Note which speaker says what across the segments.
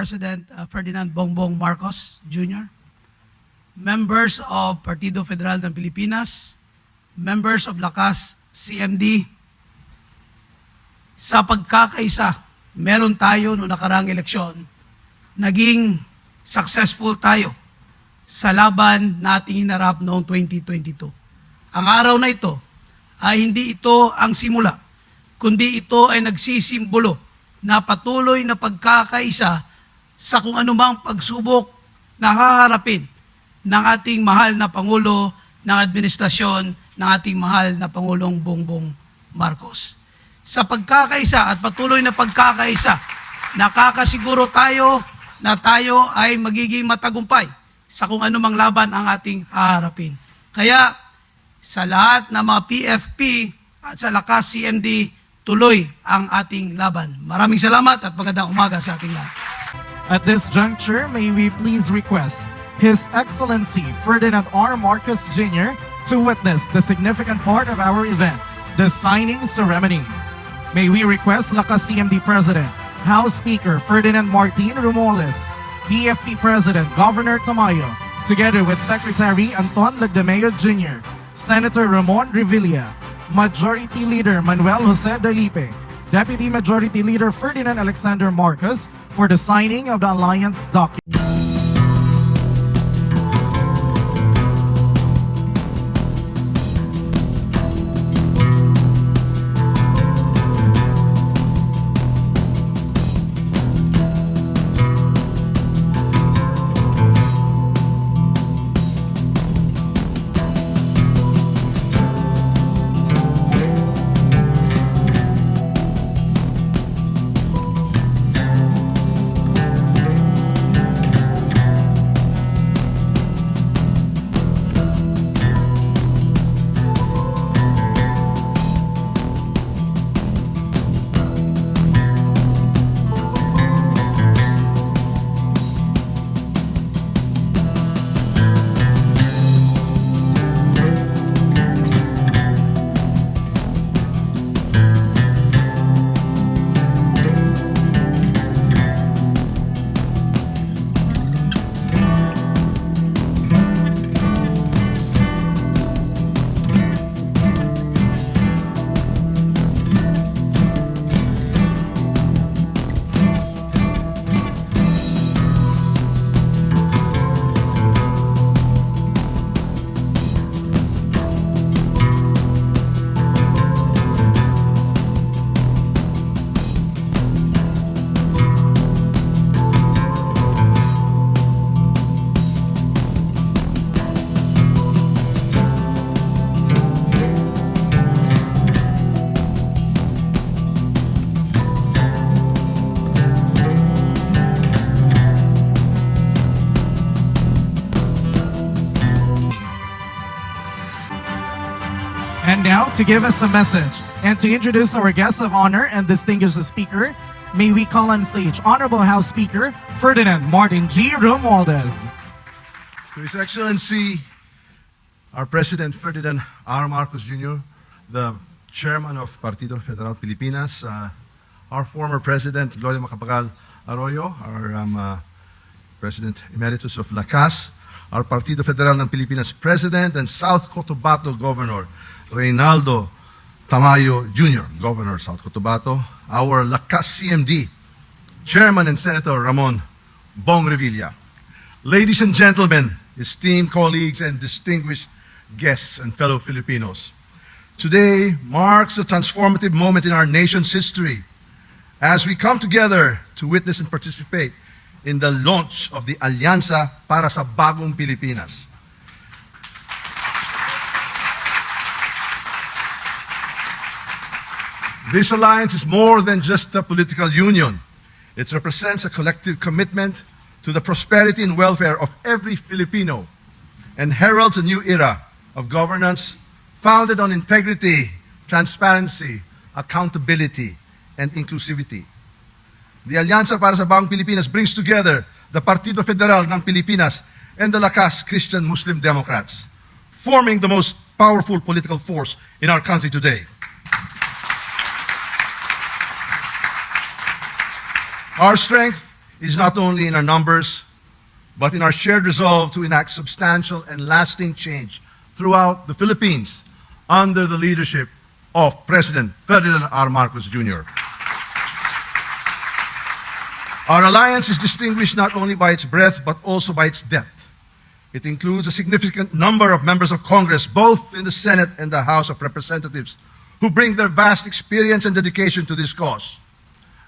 Speaker 1: President uh, Ferdinand Bongbong Marcos Jr., members of Partido Federal ng Pilipinas, members of Lakas CMD, sa pagkakaisa, meron tayo noong nakarang eleksyon, naging successful tayo sa laban nating hinarap noong 2022. Ang araw na ito ay hindi ito ang simula, kundi ito ay nagsisimbolo na patuloy na pagkakaisa sa kung anumang pagsubok na haharapin ng ating mahal na Pangulo ng administrasyon ng ating mahal na Pangulong Bongbong Marcos. Sa pagkakaisa at patuloy na pagkakaisa, nakakasiguro tayo na tayo ay magiging matagumpay sa kung anumang laban ang ating haharapin. Kaya sa lahat ng mga PFP at sa lakas CMD, tuloy ang ating laban. Maraming salamat at magandang umaga sa ating lahat.
Speaker 2: At this juncture, may we please request His Excellency Ferdinand R. Marcos Jr. to witness the significant part of our event, the signing ceremony. May we request Lakas CMD President, House Speaker Ferdinand Martin Romualdez, BFP President Governor Tamayo, together with Secretary Anton Lagdameo Jr., Senator Ramon Revilla, Majority Leader Manuel Jose Dalipe, Deputy Majority Leader Ferdinand Alexander Marcos for the signing of the alliance document. Now, to give us a message and to introduce our guest of honor and distinguished speaker, may we call on stage Honorable House Speaker Ferdinand Martin G. Romualdez.
Speaker 3: To His Excellency, our President Ferdinand R. Marcos Jr., the Chairman of Partido Federal Pilipinas, uh, our former President Gloria Macapagal Arroyo, our um, uh, President Emeritus of Lakas, our Partido Federal ng Pilipinas President and South Cotabato Governor Reynaldo Tamayo Jr., Governor of South Cotabato, our Lakas CMD, Chairman and Senator Ramon Bong Revilla, Ladies and gentlemen, esteemed colleagues and distinguished guests and fellow Filipinos, today marks a transformative moment in our nation's history as we come together to witness and participate in the launch of the Alyansa para sa Bagong Pilipinas. This alliance is more than just a political union. It represents a collective commitment to the prosperity and welfare of every Filipino and heralds a new era of governance founded on integrity, transparency, accountability, and inclusivity. The Alianza para sa Bagong Pilipinas brings together the Partido Federal ng Pilipinas and the Lakas Christian Muslim Democrats, forming the most powerful political force in our country today. Our strength is not only in our numbers, but in our shared resolve to enact substantial and lasting change throughout the Philippines under the leadership of President Ferdinand R. Marcos Jr. Our alliance is distinguished not only by its breadth, but also by its depth. It includes a significant number of members of Congress, both in the Senate and the House of Representatives, who bring their vast experience and dedication to this cause.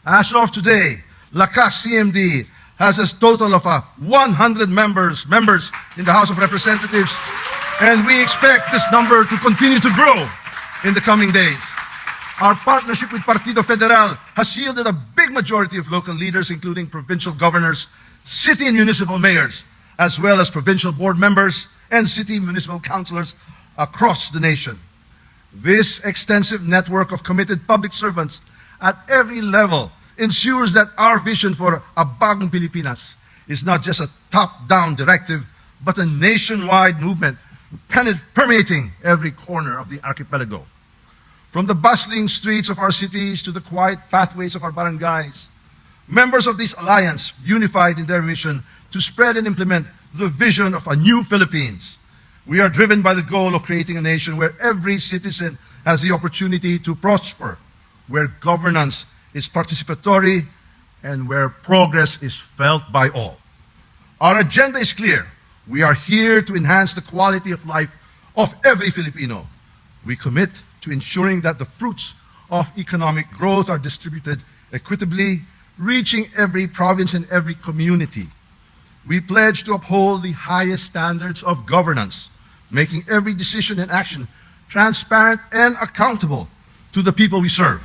Speaker 3: As of today, Lakas CMD has a total of uh, 100 members, members in the House of Representatives, and we expect this number to continue to grow in the coming days. Our partnership with Partido Federal has yielded a big majority of local leaders, including provincial governors, city and municipal mayors, as well as provincial board members and city municipal councilors across the nation. This extensive network of committed public servants at every level ensures that our vision for a bagong Pilipinas is not just a top-down directive, but a nationwide movement permeating every corner of the archipelago. From the bustling streets of our cities to the quiet pathways of our barangays, members of this alliance unified in their mission to spread and implement the vision of a new Philippines. We are driven by the goal of creating a nation where every citizen has the opportunity to prosper, where governance is participatory, and where progress is felt by all. Our agenda is clear. We are here to enhance the quality of life of every Filipino. We commit to ensuring that the fruits of economic growth are distributed equitably, reaching every province and every community. We pledge to uphold the highest standards of governance, making every decision and action transparent and accountable to the people we serve.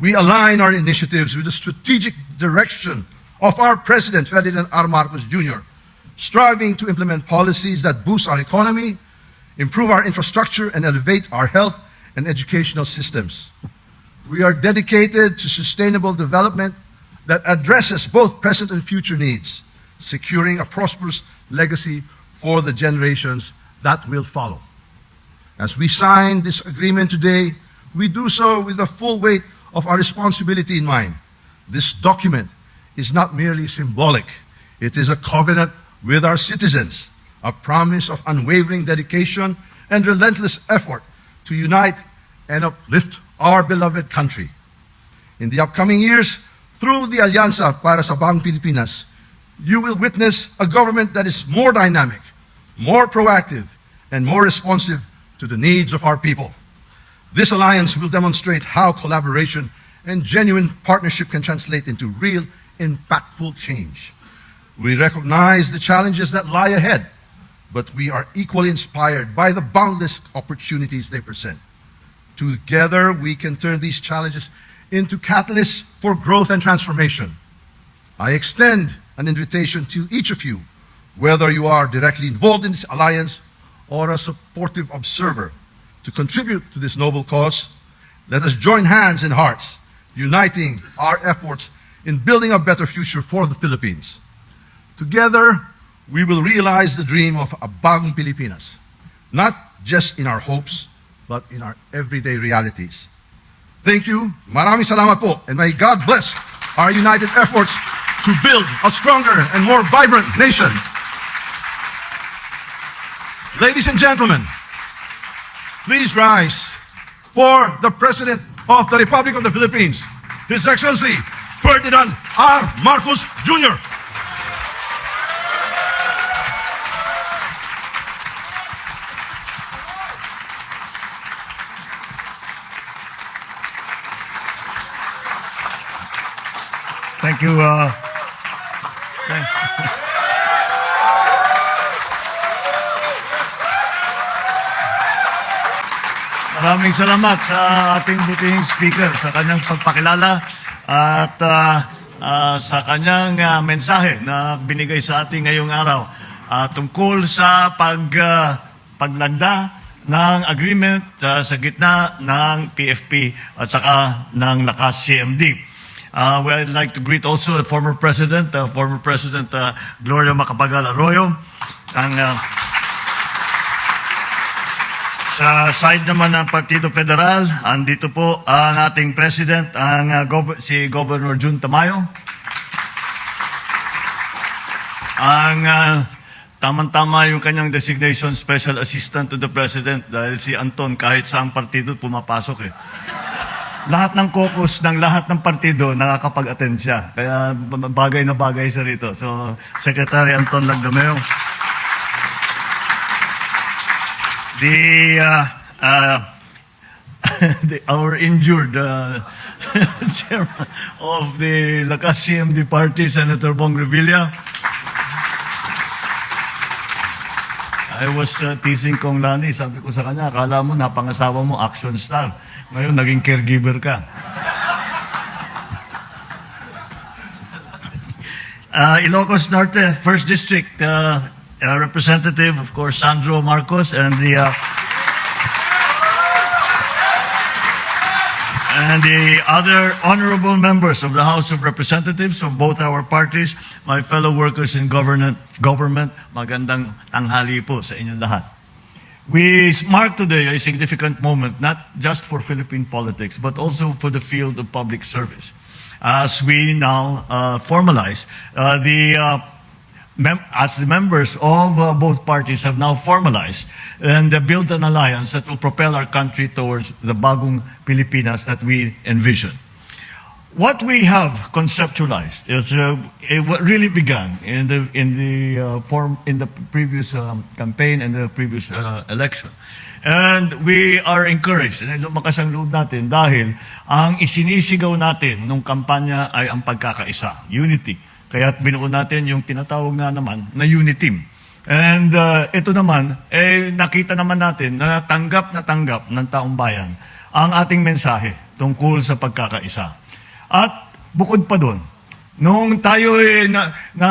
Speaker 3: We align our initiatives with the strategic direction of our President, Ferdinand R. Marcos Jr., striving to implement policies that boost our economy, improve our infrastructure, and elevate our health and educational systems. We are dedicated to sustainable development that addresses both present and future needs, securing a prosperous legacy for the generations that will follow. As we sign this agreement today, we do so with the full weight of our responsibility in mind. This document is not merely symbolic, it is a covenant with our citizens, a promise of unwavering dedication and relentless effort to unite and uplift our beloved country. In the upcoming years, through the Alianza para sa Bang Pilipinas, you will witness a government that is more dynamic, more proactive, and more responsive to the needs of our people. This alliance will demonstrate how collaboration and genuine partnership can translate into real, impactful change. We recognize the challenges that lie ahead, but we are equally inspired by the boundless opportunities they present. Together, we can turn these challenges into catalysts for growth and transformation. I extend an invitation to each of you, whether you are directly involved in this alliance or a supportive observer, to contribute to this noble cause. Let us join hands and hearts, uniting our efforts in building a better future for the Philippines. Together, we will realize the dream of a bagong Pilipinas, not just in our hopes, but in our everyday realities. Thank you. Maraming salamat po. And may God bless our united efforts to build a stronger and more vibrant nation. Ladies and gentlemen, please rise for the President of the Republic of the Philippines, His Excellency Ferdinand R. Marcos Jr.
Speaker 4: Thank you. Uh, thank- Maraming salamat sa ating butihing speaker sa kanyang pagpakilala at ah, ah, sa kanyang ah, mensahe na binigay sa ating ngayong araw Ah, tungkol sa pag, ah, paglagda ng agreement ah, sa gitna ng PFP at saka ng Lakas CMD. Uh, well, I'd like to greet also the former president, uh, former President uh, Gloria Macapagal Arroyo. Ang, uh, sa side naman ng Partido Federal, andito po ang ating president, ang uh, gov- si Governor Jun Tamayo. ang ah, tamang-tama yung kanyang designation Special Assistant to the President dahil si Anton kahit saang partido pumapasok eh. Lahat ng caucus ng lahat ng partido nakakapag-attend siya. Kaya bagay na bagay siya rito. So, Secretary Anton Lagdameo. The, uh, uh, the our injured uh, chairman of the Lakas CMD party, Senator Bong Revilla. I was uh, teasing kong Lani, sabi ko sa kanya, akala mo napangasawa mo action star. Ngayon, naging caregiver ka. Uh, Ilocos Norte, First District, uh, uh, Representative, of course, Sandro Marcos, and the uh, and the other honorable members of the House of Representatives from both our parties, my fellow workers in government, government, magandang tanghali po sa inyong lahat. We mark today a significant moment, not just for Philippine politics, but also for the field of public service. As we now uh, formalize uh, the uh, mem- as members of uh, both parties have now formalized and uh, built an alliance that will propel our country towards the bagong Pilipinas that we envision. What we have conceptualized is uh, what really began in the in the uh, form in the previous um, campaign and the previous uh, election, and we are encouraged na lumakas ang loob natin dahil ang isinisigaw natin nung kampanya ay ang pagkakaisa, unity. Kaya binuo natin yung tinatawag nga naman na unity team. And uh, ito naman, eh, nakita naman natin na tanggap na tanggap ng taong bayan ang ating mensahe tungkol sa pagkakaisa. At bukod pa doon, nung tayo eh, na, na,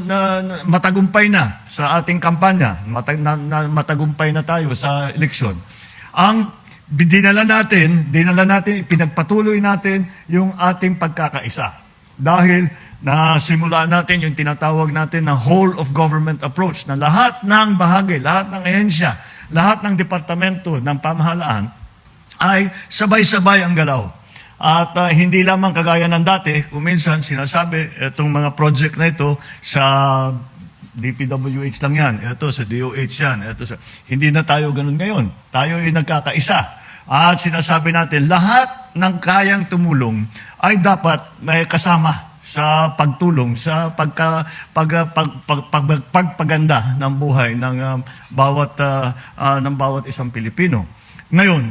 Speaker 4: na, na matagumpay na sa ating kampanya, matag, na, na, matagumpay na tayo sa eleksyon, ang dinala natin, dinala natin, pinagpatuloy natin yung ating pagkakaisa. Dahil nasimula natin yung tinatawag natin na whole of government approach na lahat ng bahagi, lahat ng ehensya, lahat ng departamento ng pamahalaan ay sabay-sabay ang galaw. At ah, hindi lamang kagaya ng dati, kung minsan sinasabi, itong mga project na ito sa DPWH lang yan, ito sa DOH yan, ito sa... Hindi na tayo ganun ngayon. Tayo ay nagkakaisa. At sinasabi natin, lahat ng kayang tumulong ay dapat may kasama sa pagtulong sa pagka pag, pag, pag, pag, pagpaganda ng buhay ng ah, bawat ah, ah, ng bawat isang Pilipino. Ngayon,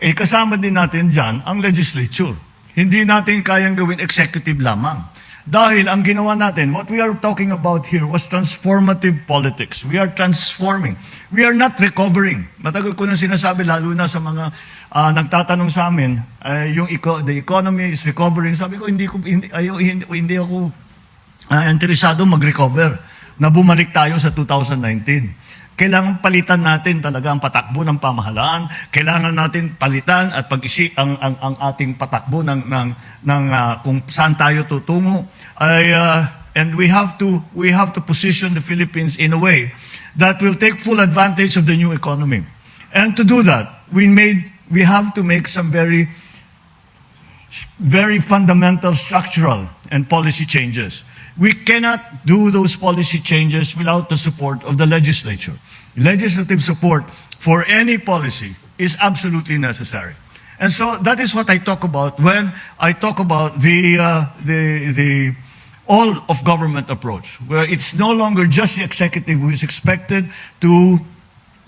Speaker 4: eh, kasama din natin dyan ang legislature. Hindi natin kayang gawin executive lamang. Dahil ang ginawa natin, what we are talking about here was transformative politics. We are transforming. We are not recovering. Matagal ko na sinasabi, lalo na sa mga ah, nagtatanong sa amin, eh, yung eco- the economy is recovering. Sabi ko, hindi, ko, hindi, ayaw, hindi, hindi ako ah, interesado mag-recover na bumalik tayo sa 2019. Kailangan palitan natin talaga ang patakbo ng pamahalaan. Kailangan natin palitan at pag-isip ang, ang, ang ating patakbo ng, ng, ng ah, kung saan tayo tutungo. Ay, ah, and we have to we have to position the Philippines in a way that will take full advantage of the new economy. And to do that, we made we have to make some very very fundamental structural and policy changes. We cannot do those policy changes without the support of the legislature. Legislative support for any policy is absolutely necessary. And so that is what I talk about when I talk about the, uh, the, the all of government approach, where it's no longer just the executive who is expected to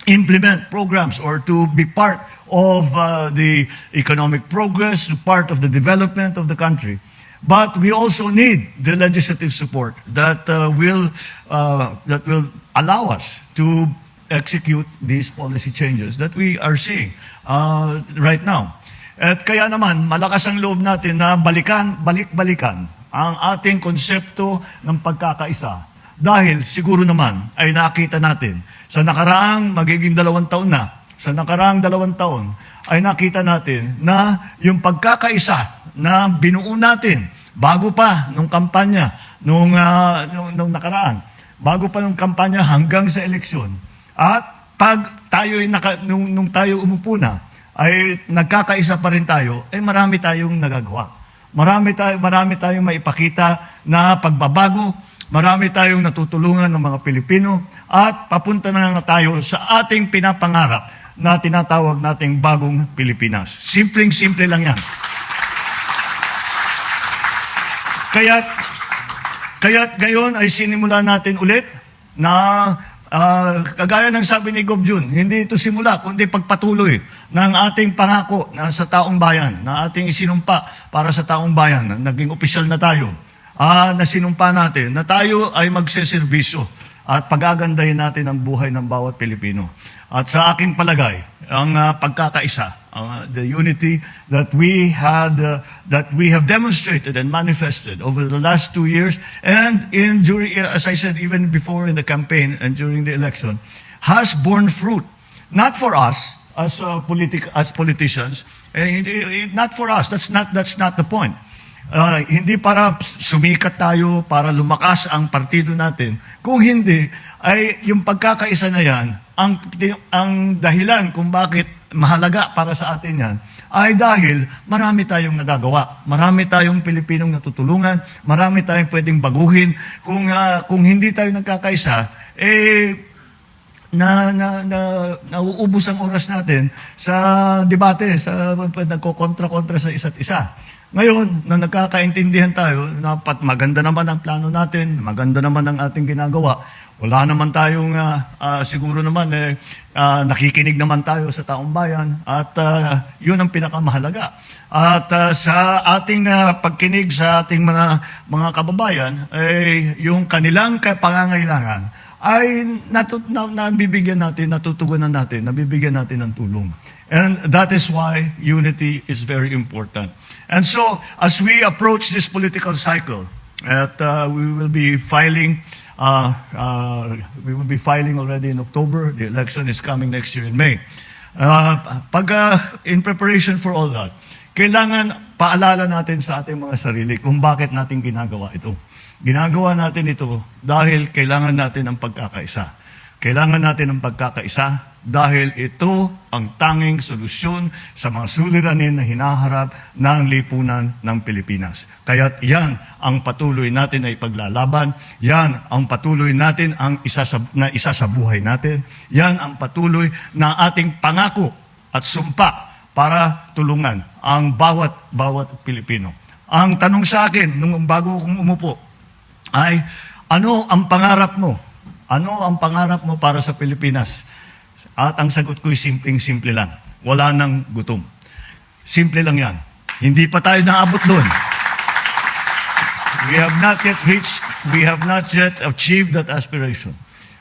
Speaker 4: implement programs or to be part of uh, the economic progress, part of the development of the country. But we also need the legislative support that uh, will uh, that will allow us to execute these policy changes that we are seeing uh, right now. At kaya naman, malakas ang loob natin na balikan, balik-balikan ang ating konsepto ng pagkakaisa dahil siguro naman ay nakita natin sa nakaraang magiging dalawang taon na, sa nakaraang dalawang taon, ay nakita natin na yung pagkakaisa na binuo natin bago pa nung kampanya, nung, ah, nung, nung nakaraan, bago pa nung kampanya hanggang sa eleksyon, at pag tayo ay naka, nung, nung tayo umupo na, ay nagkakaisa pa rin tayo, ay marami tayong nagagawa. Marami tayo, marami tayong maipakita na pagbabago Marami tayong natutulungan ng mga Pilipino at papunta na nga tayo sa ating pinapangarap na tinatawag nating bagong Pilipinas. Simpleng-simple lang yan. Kaya kaya ngayon ay sinimula natin ulit na ah, kagaya ng sabi ni Gob Jun, hindi ito simula, kundi pagpatuloy ng ating pangako na sa taong bayan, na ating isinumpa para sa taong bayan. Naging opisyal na tayo, ah, na sinumpa natin na tayo ay magseserbisyo at pagagandahin natin ang buhay ng bawat Pilipino. At sa aking palagay, ang ah, pagkakaisa, uh, the unity that we had, uh, that we have demonstrated and manifested over the last two years, and in during, as I said, even before in the campaign and during the election, has borne fruit. Not for us as uh, politic as politicians, eh, hindi- not for us. That's not that's not the point. Ah, hindi para sumikat tayo, para lumakas ang partido natin. Kung hindi, ay yung pagkakaisa na yan, ang, ang dahilan kung bakit mahalaga para sa atin yan, ay dahil marami tayong nagagawa. Marami tayong Pilipinong natutulungan, marami tayong pwedeng baguhin. Kung, ah, kung hindi tayo nagkakaisa, eh, na, na, na nauubos ang oras natin sa debate, sa nagkokontra-kontra sa isa't isa. Ngayon, na nagkakaintindihan tayo, dapat maganda naman ang plano natin, maganda naman ang ating ginagawa. Wala naman tayong, ah, ah, siguro naman, eh, ah, nakikinig naman tayo sa taong bayan at ah, yun ang pinakamahalaga. At ah, sa ating ah, pagkinig sa ating mga mga kababayan, eh, yung kanilang ka- pangangailangan, ay natut na, nabibigyan natin, natutugunan natin, nabibigyan natin ng tulong. And that is why unity is very important. And so, as we approach this political cycle, at uh, we will be filing, uh, uh, we will be filing already in October. The election is coming next year in May. Uh, pag uh, in preparation for all that, kailangan paalala natin sa ating mga sarili kung bakit natin ginagawa ito. Ginagawa natin ito dahil kailangan natin ng pagkakaisa. Kailangan natin ng pagkakaisa dahil ito ang tanging solusyon sa mga suliranin na hinaharap ng lipunan ng Pilipinas. Kaya't yan ang patuloy natin na ipaglalaban. Yan ang patuloy natin ang isa sa, na isa sa buhay natin. Yan ang patuloy na ating pangako at sumpa para tulungan ang bawat bawat Pilipino. Ang tanong sa akin nung bago akong umupo ay ano ang pangarap mo? Ano ang pangarap mo para sa Pilipinas? At ang sagot ko'y simpleng-simple lang. Wala nang gutom. Simple lang yan. Hindi pa tayo naabot doon. We have not yet reached, we have not yet achieved that aspiration.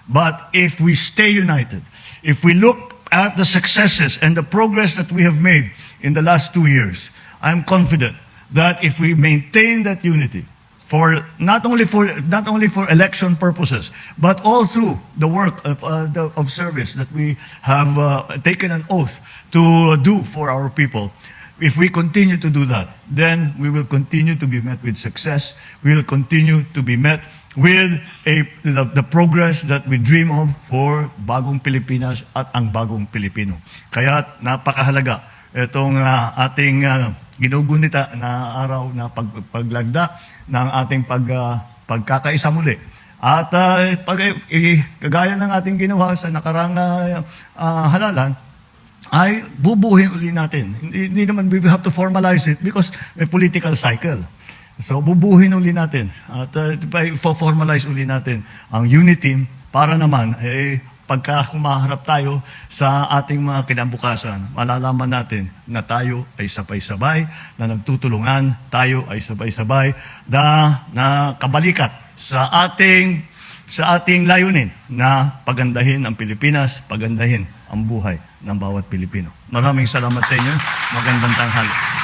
Speaker 4: But if we stay united, if we look at the successes and the progress that we have made in the last two years, I'm confident that if we maintain that unity, for not only for not only for election purposes, but all through the work of, uh, the, of service that we have uh, taken an oath to do for our people, if we continue to do that, then we will continue to be met with success. We will continue to be met with a, the, the progress that we dream of for bagong Pilipinas at ang bagong Pilipino. Kaya napakahalaga itong ah, ating ah, ginugunita na araw na pag, paglagda ng ating pag, ah, pagkakaisa muli. At ah, pag, eh, kagaya ng ating ginawa sa nakarang ah, ah, halalan, ay bubuhin uli natin. Hindi, hindi naman we have to formalize it because may political cycle. So bubuhin uli natin at uh, formalize uli natin ang unity para naman eh, pagka humaharap tayo sa ating mga kinabukasan, malalaman natin na tayo ay sabay-sabay, na nagtutulungan, tayo ay sabay-sabay, na, na kabalikat sa ating sa ating layunin na pagandahin ang Pilipinas, pagandahin ang buhay ng bawat Pilipino. Maraming salamat sa inyo. Magandang tanghali.